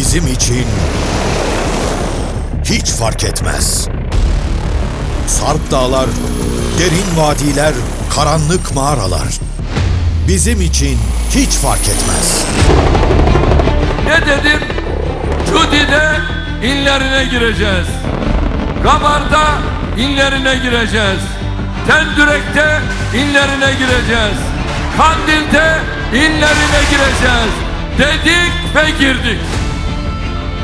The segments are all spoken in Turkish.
Bizim için hiç fark etmez. Sarp dağlar, derin vadiler, karanlık mağaralar. Bizim için hiç fark etmez. Ne dedim? Cudi'de inlerine gireceğiz. Gabar'da inlerine gireceğiz. Tendürek'te inlerine gireceğiz. Kandil'de inlerine gireceğiz. Dedik ve girdik.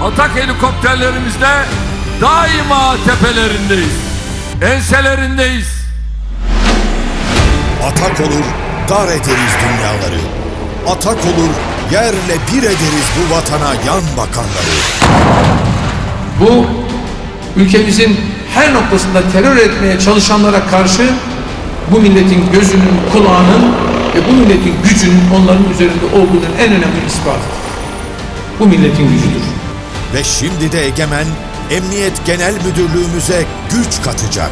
Atak helikopterlerimizle daima tepelerindeyiz. Enselerindeyiz. Atak olur, dar ederiz dünyaları. Atak olur, yerle bir ederiz bu vatana yan bakanları. Bu ülkemizin her noktasında terör etmeye çalışanlara karşı bu milletin gözünün, kulağının ve bu milletin gücünün onların üzerinde olduğunun en önemli ispatıdır. Bu milletin gücüdür. Ve şimdi de Egemen, Emniyet Genel Müdürlüğümüze güç katacak.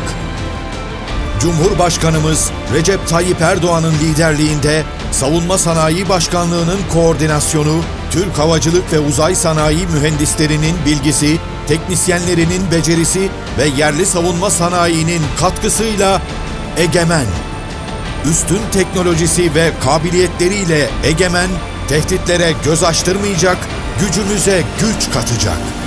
Cumhurbaşkanımız Recep Tayyip Erdoğan'ın liderliğinde Savunma Sanayi Başkanlığı'nın koordinasyonu, Türk Havacılık ve Uzay Sanayi mühendislerinin bilgisi, teknisyenlerinin becerisi ve yerli savunma sanayinin katkısıyla Egemen, üstün teknolojisi ve kabiliyetleriyle Egemen, tehditlere göz açtırmayacak, gücümüze güç katacak.